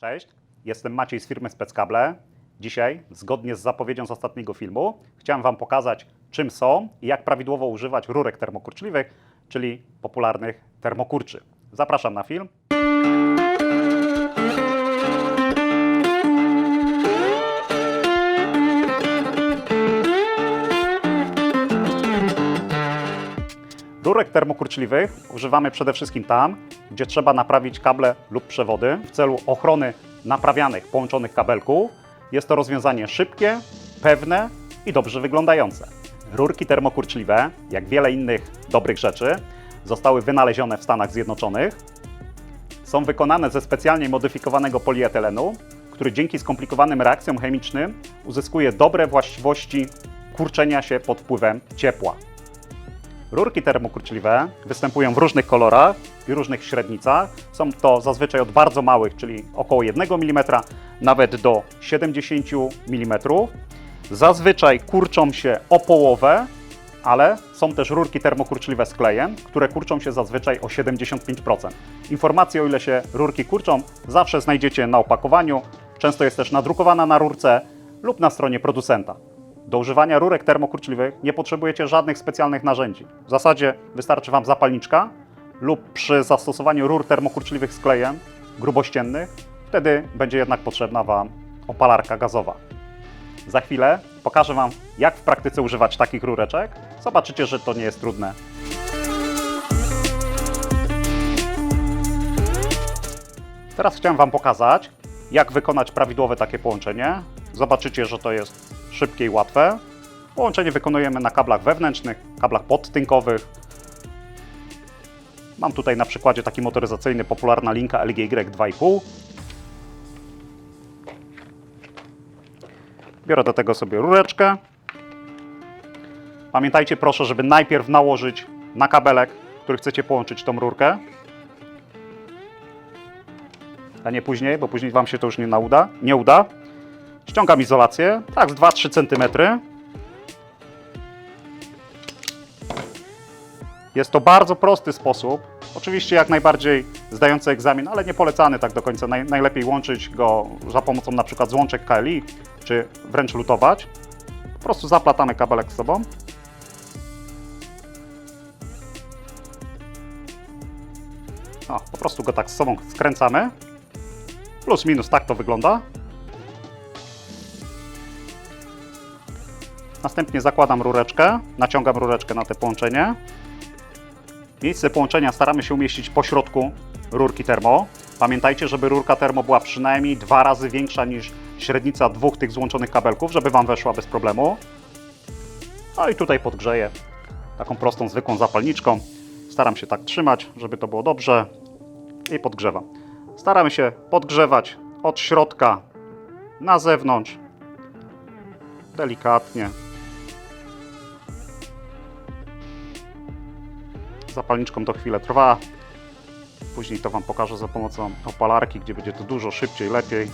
Cześć, jestem Maciej z firmy Speckable. Dzisiaj, zgodnie z zapowiedzią z ostatniego filmu, chciałem Wam pokazać, czym są i jak prawidłowo używać rurek termokurczliwych, czyli popularnych termokurczy. Zapraszam na film. Rurek termokurczliwych używamy przede wszystkim tam, gdzie trzeba naprawić kable lub przewody w celu ochrony naprawianych, połączonych kabelków. Jest to rozwiązanie szybkie, pewne i dobrze wyglądające. Rurki termokurczliwe, jak wiele innych dobrych rzeczy, zostały wynalezione w Stanach Zjednoczonych. Są wykonane ze specjalnie modyfikowanego polietylenu, który dzięki skomplikowanym reakcjom chemicznym uzyskuje dobre właściwości kurczenia się pod wpływem ciepła. Rurki termokurczliwe występują w różnych kolorach i różnych średnicach. Są to zazwyczaj od bardzo małych, czyli około 1 mm, nawet do 70 mm. Zazwyczaj kurczą się o połowę, ale są też rurki termokurczliwe z klejem, które kurczą się zazwyczaj o 75%. Informacje o ile się rurki kurczą zawsze znajdziecie na opakowaniu. Często jest też nadrukowana na rurce lub na stronie producenta. Do używania rurek termokurczliwych nie potrzebujecie żadnych specjalnych narzędzi. W zasadzie wystarczy Wam zapalniczka lub przy zastosowaniu rur termokurczliwych z klejem grubościennych, wtedy będzie jednak potrzebna Wam opalarka gazowa. Za chwilę pokażę Wam, jak w praktyce używać takich rureczek. Zobaczycie, że to nie jest trudne. Teraz chciałem Wam pokazać, jak wykonać prawidłowe takie połączenie. Zobaczycie, że to jest szybkie i łatwe. Połączenie wykonujemy na kablach wewnętrznych, kablach podtynkowych. Mam tutaj na przykładzie taki motoryzacyjny popularna linka LGY 2,5. Biorę do tego sobie rureczkę. Pamiętajcie proszę, żeby najpierw nałożyć na kabelek, który chcecie połączyć tą rurkę. A nie później, bo później Wam się to już nie uda. Nie uda. Ściągam izolację, tak z 2-3 cm. Jest to bardzo prosty sposób. Oczywiście jak najbardziej zdający egzamin, ale nie polecany tak do końca. Naj, najlepiej łączyć go za pomocą na przykład złączek KLI, czy wręcz lutować. Po prostu zaplatamy kabelek z sobą. O, po prostu go tak z sobą skręcamy. Plus minus tak to wygląda. Następnie zakładam rureczkę, naciągam rureczkę na te połączenie. Miejsce połączenia staramy się umieścić po środku rurki termo. Pamiętajcie, żeby rurka termo była przynajmniej dwa razy większa niż średnica dwóch tych złączonych kabelków, żeby Wam weszła bez problemu. No i tutaj podgrzeję taką prostą, zwykłą zapalniczką. Staram się tak trzymać, żeby to było dobrze i podgrzewam. Staramy się podgrzewać od środka na zewnątrz, delikatnie. Zapalniczką to chwilę trwa. Później to Wam pokażę za pomocą opalarki, gdzie będzie to dużo szybciej, lepiej.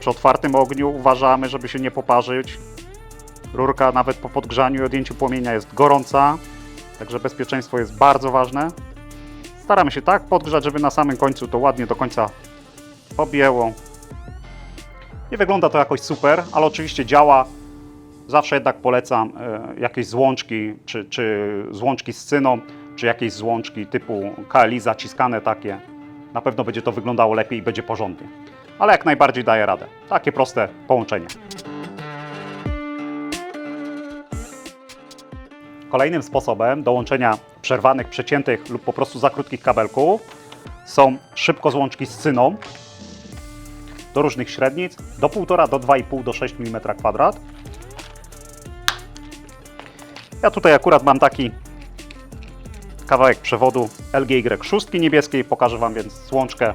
Przy otwartym ogniu uważamy, żeby się nie poparzyć. Rurka nawet po podgrzaniu i odjęciu płomienia jest gorąca, także bezpieczeństwo jest bardzo ważne. Staramy się tak podgrzać, żeby na samym końcu to ładnie do końca objęło. Nie wygląda to jakoś super, ale oczywiście działa. Zawsze jednak polecam e, jakieś złączki, czy, czy złączki z cyną, czy jakieś złączki typu KLI zaciskane takie. Na pewno będzie to wyglądało lepiej i będzie porządnie. Ale jak najbardziej daje radę. Takie proste połączenie. Kolejnym sposobem dołączenia przerwanych, przeciętych lub po prostu za krótkich kabelków są szybko złączki z cyną do różnych średnic, do 1,5 do 2,5 do 6 mm kwadrat. Ja tutaj akurat mam taki kawałek przewodu LGY6 niebieskiej. Pokażę Wam więc złączkę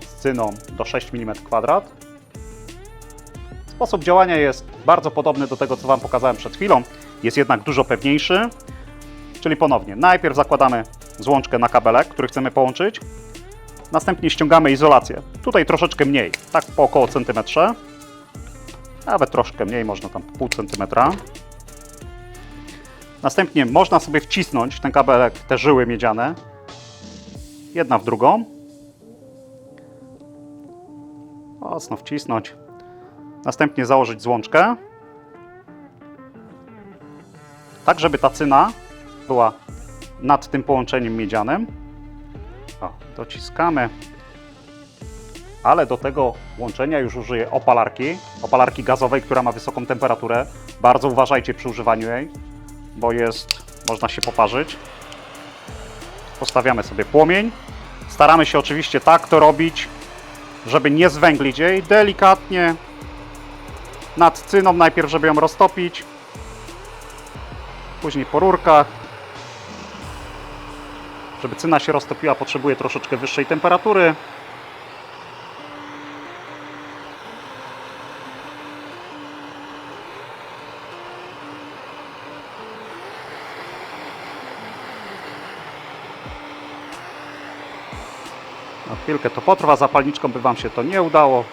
z cyną do 6 mm. Sposób działania jest bardzo podobny do tego, co Wam pokazałem przed chwilą. Jest jednak dużo pewniejszy. Czyli ponownie, najpierw zakładamy złączkę na kabelek, który chcemy połączyć. Następnie ściągamy izolację. Tutaj troszeczkę mniej, tak po około centymetrze. Nawet troszkę mniej, można tam pół centymetra. Następnie można sobie wcisnąć w ten kabelek te żyły miedziane. Jedna w drugą. Mocno wcisnąć. Następnie założyć złączkę. Tak, żeby ta cyna była nad tym połączeniem miedzianym. O, dociskamy. Ale do tego łączenia już użyję opalarki, opalarki gazowej, która ma wysoką temperaturę. Bardzo uważajcie przy używaniu jej, bo jest, można się poparzyć. Postawiamy sobie płomień. Staramy się oczywiście tak to robić, żeby nie zwęglić jej. Delikatnie nad cyną najpierw, żeby ją roztopić. Później po rurkach. Żeby cyna się roztopiła, potrzebuje troszeczkę wyższej temperatury. Chwilkę to potrwa, zapalniczką by Wam się to nie udało.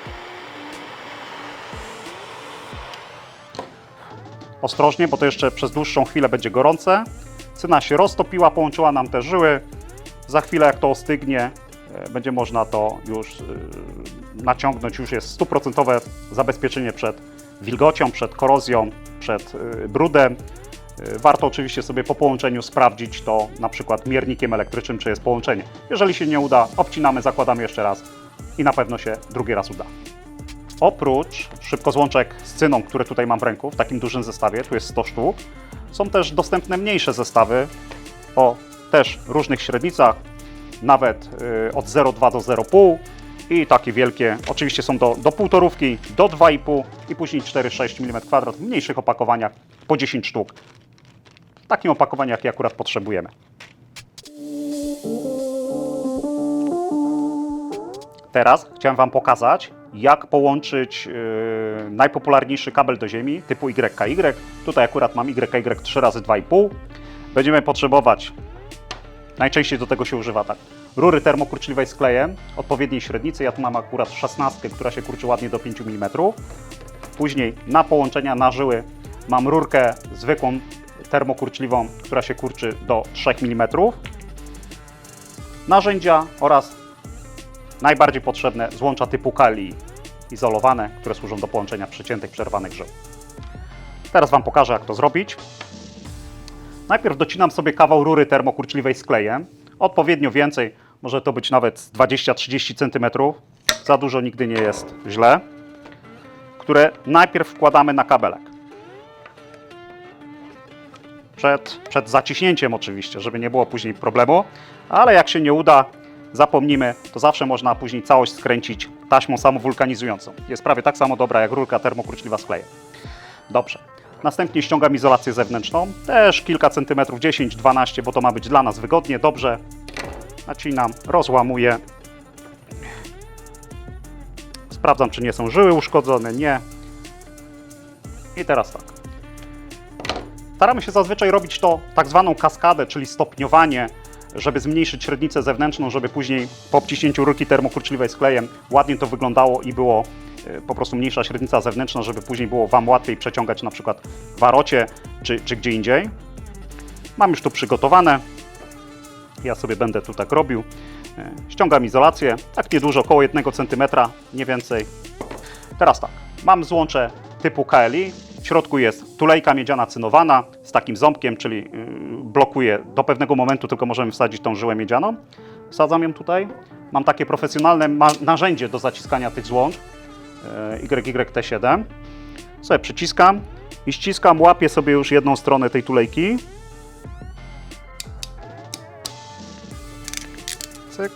Ostrożnie, bo to jeszcze przez dłuższą chwilę będzie gorące. Cyna się roztopiła, połączyła nam te żyły. Za chwilę, jak to ostygnie, e, będzie można to już e, naciągnąć. Już jest stuprocentowe zabezpieczenie przed wilgocią, przed korozją, przed e, brudem. E, Warto oczywiście sobie po połączeniu sprawdzić to na przykład miernikiem elektrycznym, czy jest połączenie. Jeżeli się nie uda, obcinamy, zakładamy jeszcze raz i na pewno się drugi raz uda. Oprócz szybkozłączek z cyną, które tutaj mam w ręku, w takim dużym zestawie, tu jest 100 sztuk, są też dostępne mniejsze zestawy o też różnych średnicach, nawet y, od 0,2 do 0,5 i takie wielkie, oczywiście są do, do półtorówki, do 2,5 i później 4,6 mm w mniejszych opakowaniach po 10 sztuk. Takim opakowaniu, jakie akurat potrzebujemy. Teraz chciałem Wam pokazać, jak połączyć yy, najpopularniejszy kabel do ziemi typu YKY. Tutaj akurat mam YKY 3 razy 2,5. Będziemy potrzebować, najczęściej do tego się używa tak, rury termokurczliwej z klejem odpowiedniej średnicy. Ja tu mam akurat 16, która się kurczy ładnie do 5 mm. Później na połączenia na żyły mam rurkę zwykłą termokurczliwą, która się kurczy do 3 mm. Narzędzia oraz najbardziej potrzebne złącza typu kali izolowane, które służą do połączenia przeciętych, przerwanych żył. Teraz Wam pokażę, jak to zrobić. Najpierw docinam sobie kawał rury termokurczliwej z klejem. Odpowiednio więcej, może to być nawet 20-30 cm. Za dużo nigdy nie jest źle. Które najpierw wkładamy na kabelek. Przed, przed zaciśnięciem oczywiście, żeby nie było później problemu. Ale jak się nie uda, zapomnimy, to zawsze można później całość skręcić taśmą samowulkanizującą. Jest prawie tak samo dobra jak rurka termokurczliwa z klejem. Dobrze. Następnie ściągam izolację zewnętrzną, też kilka centymetrów, 10-12, bo to ma być dla nas wygodnie, dobrze. Nacinam, rozłamuję. Sprawdzam, czy nie są żyły uszkodzone, nie. I teraz tak. Staramy się zazwyczaj robić to tak zwaną kaskadę, czyli stopniowanie, żeby zmniejszyć średnicę zewnętrzną, żeby później po obciśnięciu rurki termokurczliwej z klejem ładnie to wyglądało i było e, po prostu mniejsza średnica zewnętrzna, żeby później było Wam łatwiej przeciągać na przykład w warocie czy, czy gdzie indziej. Mam już tu przygotowane. Ja sobie będę tu tak robił. E, Ściągam izolację, tak niedużo, około 1 cm, nie więcej. Teraz tak, mam złącze typu KLI. W środku jest tulejka miedziana cynowana z takim ząbkiem, czyli yy, blokuje do pewnego momentu, tylko możemy wsadzić tą żyłę miedzianą. Wsadzam ją tutaj. Mam takie profesjonalne narzędzie do zaciskania tych złącz. Yy, YYT7. Sobie przyciskam i ściskam, łapię sobie już jedną stronę tej tulejki. Cyk.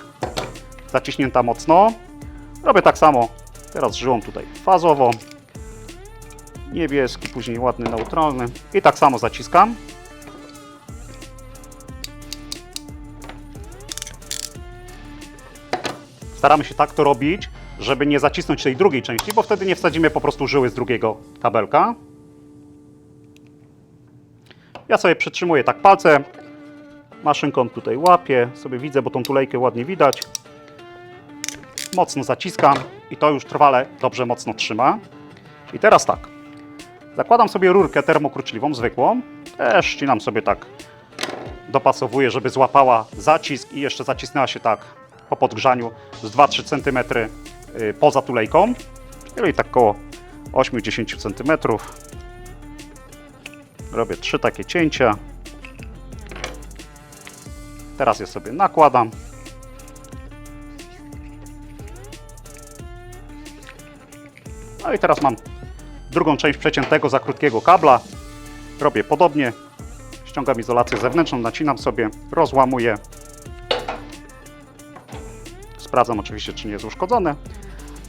Zaciśnięta mocno. Robię tak samo teraz żyłą tutaj fazowo. Niebieski, później ładny, neutralny. I tak samo zaciskam. Staramy się tak to robić, żeby nie zacisnąć tej drugiej części, bo wtedy nie wsadzimy po prostu żyły z drugiego kabelka. Ja sobie przytrzymuję tak palce, maszynką tutaj łapię, sobie widzę, bo tą tulejkę ładnie widać. Mocno zaciskam i to już trwale dobrze mocno trzyma. I teraz tak, Zakładam sobie rurkę termokruczliwą, zwykłą. Też ścinam sobie tak, dopasowuję, żeby złapała zacisk i jeszcze zacisnęła się tak po podgrzaniu z 2-3 cm y, poza tulejką. Czyli tak około 8-10 cm. Robię trzy takie cięcia. Teraz je sobie nakładam. No i teraz mam drugą część przeciętego za krótkiego kabla. Robię podobnie. Ściągam izolację zewnętrzną, nacinam sobie, rozłamuję. Sprawdzam oczywiście, czy nie jest uszkodzone.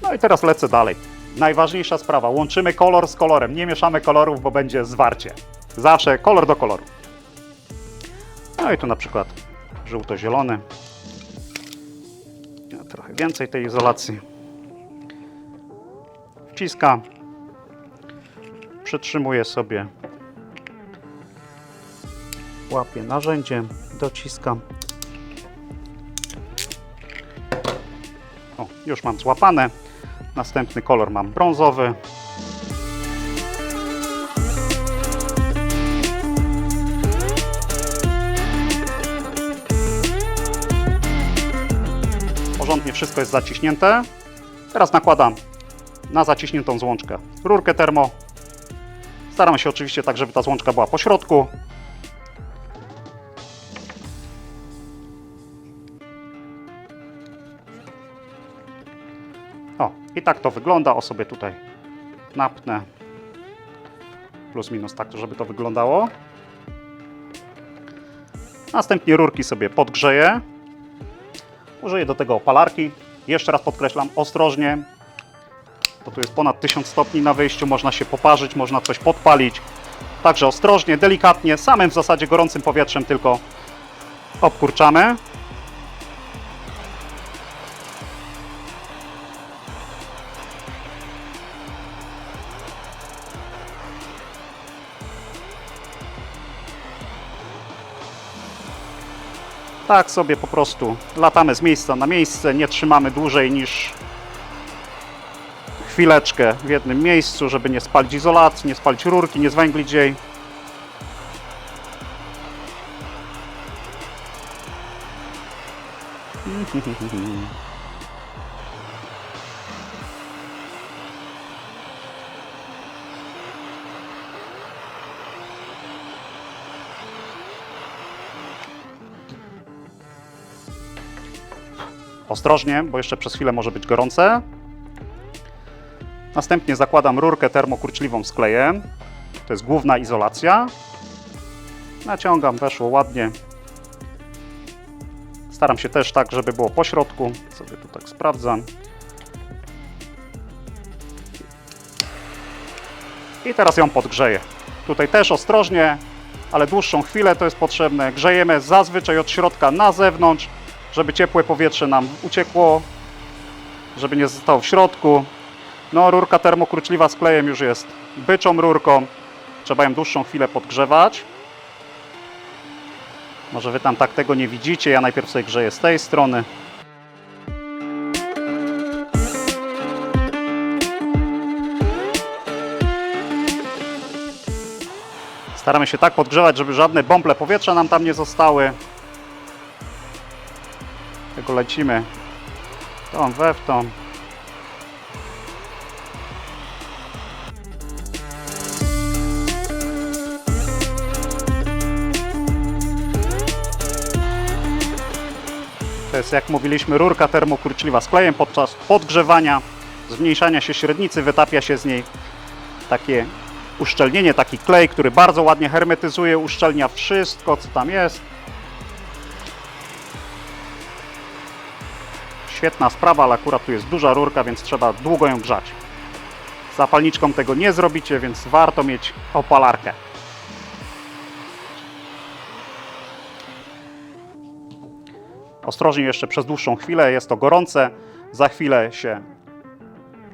No i teraz lecę dalej. Najważniejsza sprawa, łączymy kolor z kolorem. Nie mieszamy kolorów, bo będzie zwarcie. Zawsze kolor do koloru. No i tu na przykład żółto-zielony. Trochę więcej tej izolacji. Wciskam. Przytrzymuję sobie. Łapię narzędziem, dociskam. O, już mam złapane. Następny kolor mam brązowy. Porządnie wszystko jest zaciśnięte. Teraz nakładam na zaciśniętą złączkę rurkę termo. Staram się oczywiście tak, żeby ta złączka była po środku. O, i tak to wygląda. O sobie tutaj napnę. Plus minus tak, żeby to wyglądało. Następnie rurki sobie podgrzeję. Użyję do tego opalarki. Jeszcze raz podkreślam, ostrożnie, bo tu jest ponad 1000 stopni na wyjściu, można się poparzyć, można coś podpalić. Także ostrożnie, delikatnie, samym w zasadzie gorącym powietrzem tylko obkurczamy. Tak sobie po prostu latamy z miejsca na miejsce, nie trzymamy dłużej niż chwileczkę w jednym miejscu, żeby nie spalić izolacji, nie spalić rurki, nie zwęglić jej. Ostrożnie, bo jeszcze przez chwilę może być gorące. Następnie zakładam rurkę termokurczliwą z klejem. To jest główna izolacja. Naciągam, weszło ładnie. Staram się też tak, żeby było po środku. Sobie tu tak sprawdzam. I teraz ją podgrzeję. Tutaj też ostrożnie, ale dłuższą chwilę to jest potrzebne. Grzejemy zazwyczaj od środka na zewnątrz, żeby ciepłe powietrze nam uciekło, żeby nie zostało w środku. No, rurka termokurczliwa z klejem już jest byczą rurką. Trzeba ją dłuższą chwilę podgrzewać. Może wy tam tak tego nie widzicie. Ja najpierw sobie grzeję z tej strony. Staramy się tak podgrzewać, żeby żadne bąble powietrza nam tam nie zostały. Tego lecimy tą we w tą. To jest, jak mówiliśmy, rurka termokurczliwa z klejem podczas podgrzewania, zmniejszania się średnicy, wytapia się z niej takie uszczelnienie, taki klej, który bardzo ładnie hermetyzuje, uszczelnia wszystko, co tam jest. Świetna sprawa, ale akurat tu jest duża rurka, więc trzeba długo ją grzać. Zapalniczką tego nie zrobicie, więc warto mieć opalarkę. Ostrożnie jeszcze przez dłuższą chwilę, jest to gorące. Za chwilę się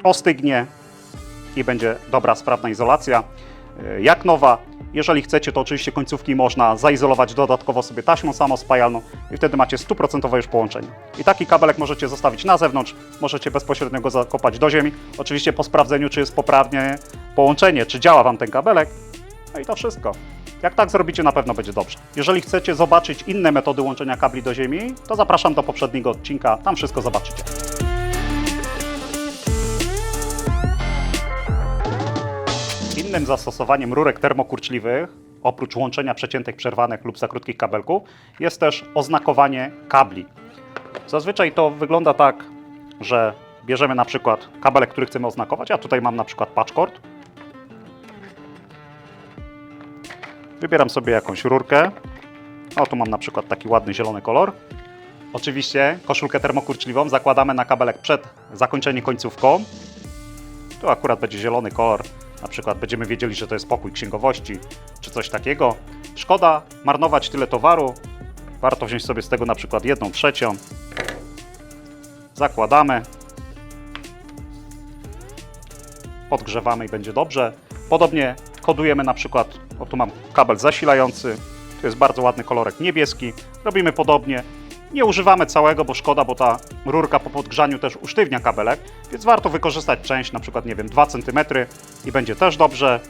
ostygnie i będzie dobra, sprawna izolacja. Yy, Jak nowa. Jeżeli chcecie, to oczywiście końcówki można zaizolować dodatkowo sobie taśmą samospajalną i wtedy macie stuprocentowe już połączenie. I taki kabelek możecie zostawić na zewnątrz, możecie bezpośrednio go zakopać do ziemi, oczywiście po sprawdzeniu, czy jest poprawnie połączenie, czy działa Wam ten kabelek. No i to wszystko. Jak tak zrobicie, na pewno będzie dobrze. Jeżeli chcecie zobaczyć inne metody łączenia kabli do ziemi, to zapraszam do poprzedniego odcinka, tam wszystko zobaczycie. Innym zastosowaniem rurek termokurczliwych, oprócz łączenia przeciętych, przerwanych lub za krótkich kabelków, jest też oznakowanie kabli. Zazwyczaj to wygląda tak, że bierzemy na przykład kabelek, który chcemy oznakować. Ja tutaj mam na przykład patchcord. Wybieram sobie jakąś rurkę. O, tu mam na przykład taki ładny zielony kolor. Oczywiście koszulkę termokurczliwą zakładamy na kabelek przed zakończeniem końcówką. Tu akurat będzie zielony kolor. Na przykład będziemy wiedzieli, że to jest pokój księgowości czy coś takiego. Szkoda marnować tyle towaru. Warto wziąć sobie z tego na przykład jedną trzecią. Zakładamy. Podgrzewamy i będzie dobrze. Podobnie kodujemy na przykład, o tu mam kabel zasilający. To jest bardzo ładny kolorek niebieski. Robimy podobnie. Nie używamy całego, bo szkoda, bo ta rurka po podgrzaniu też usztywnia kabelek, więc warto wykorzystać część, na przykład, nie wiem, 2 cm i będzie też dobrze.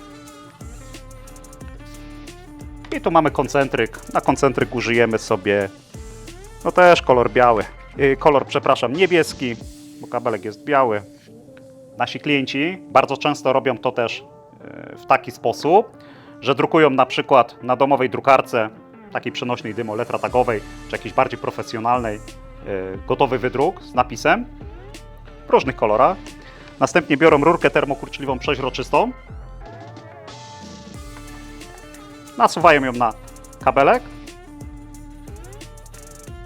I tu mamy koncentryk. Na koncentryk użyjemy sobie, no też kolor biały, Yy, kolor, przepraszam, niebieski, bo kabelek jest biały. Nasi klienci bardzo często robią to też yy, w taki sposób, że drukują na przykład na domowej drukarce takiej przenośnej dymo letratagowej, czy jakiejś bardziej profesjonalnej, yy, gotowy wydruk z napisem w różnych kolorach. Następnie biorą rurkę termokurczliwą przeźroczystą, nasuwają ją na kabelek,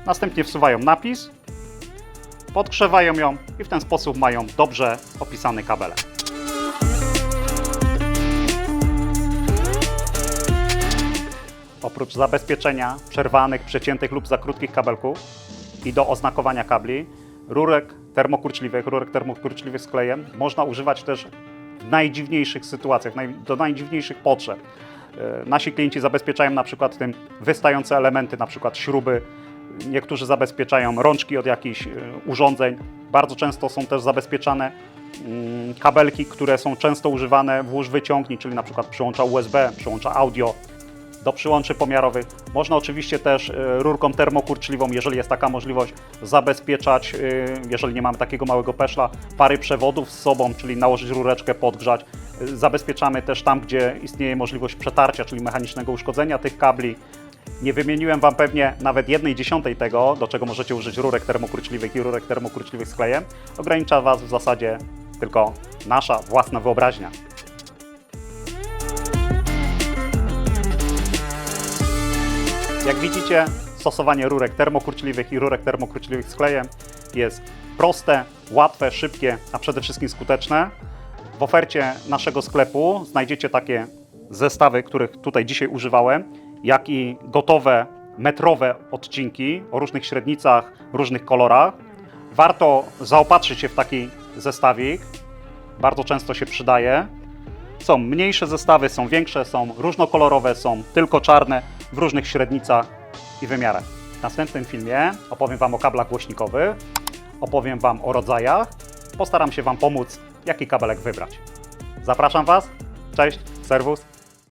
następnie wsuwają napis, podgrzewają ją i w ten sposób mają dobrze opisany kabelek. Oprócz zabezpieczenia przerwanych, przeciętych lub za krótkich kabelków i do oznakowania kabli, rurek termokurczliwych, rurek termokurczliwych z klejem można używać też w najdziwniejszych sytuacjach, do najdziwniejszych potrzeb. E, Nasi klienci zabezpieczają na przykład tym wystające elementy, na przykład śruby. Niektórzy zabezpieczają rączki od jakichś e, urządzeń. Bardzo często są też zabezpieczane mm, kabelki, które są często używane włóż wyciągnij, czyli na przykład przyłącza USB, przyłącza audio do przyłączy pomiarowych. Można oczywiście też e, rurką termokurczliwą, jeżeli jest taka możliwość, zabezpieczać, e, jeżeli nie mamy takiego małego peszla, pary przewodów z sobą, czyli nałożyć rureczkę, podgrzać. E, Zabezpieczamy też tam, gdzie istnieje możliwość przetarcia, czyli mechanicznego uszkodzenia tych kabli. Nie wymieniłem Wam pewnie nawet jednej dziesiątej tego, do czego możecie użyć rurek termokurczliwych i rurek termokurczliwych z klejem. Ogranicza Was w zasadzie tylko nasza własna wyobraźnia. Jak widzicie, stosowanie rurek termokurczliwych i rurek termokurczliwych z klejem jest proste, łatwe, szybkie, a przede wszystkim skuteczne. W ofercie naszego sklepu znajdziecie takie zestawy, których tutaj dzisiaj używałem, jak i gotowe metrowe odcinki o różnych średnicach, różnych kolorach. Warto zaopatrzyć się w taki zestawik. Bardzo często się przydaje. Są mniejsze zestawy, są większe, są różnokolorowe, są tylko czarne w różnych średnicach i wymiarach. W następnym filmie opowiem Wam o kablach głośnikowych, opowiem Wam o rodzajach, postaram się Wam pomóc, jaki kabelek wybrać. Zapraszam Was, cześć, serwus.